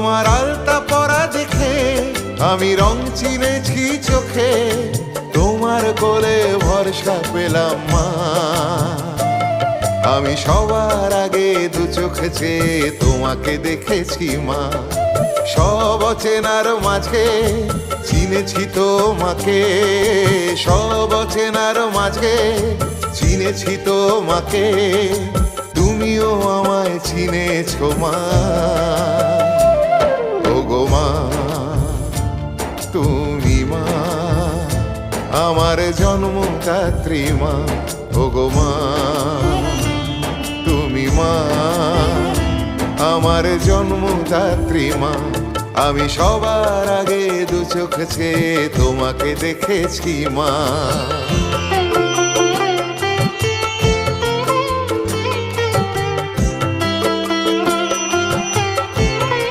তোমার আলতা পরা দেখে আমি রং চিনেছি চোখে, তোমার কোলে ভরসা পেলাম মা। আমি সবার আগে দু চোখে চেয়ে তোমাকে দেখেছি মা। সব চেনার মাঝে চিনেছি তোমাকে, সব চেনার মাঝে চিনেছি তোমাকে, তুমিও আমায় চিনেছো মা। মা আমার জন্মদাত্রী মা, ওগো মা। তুমি মা, আমার জন্মদাত্রী মা, আমি সবার আগে দু চোখ তোমাকে দেখেছি মা।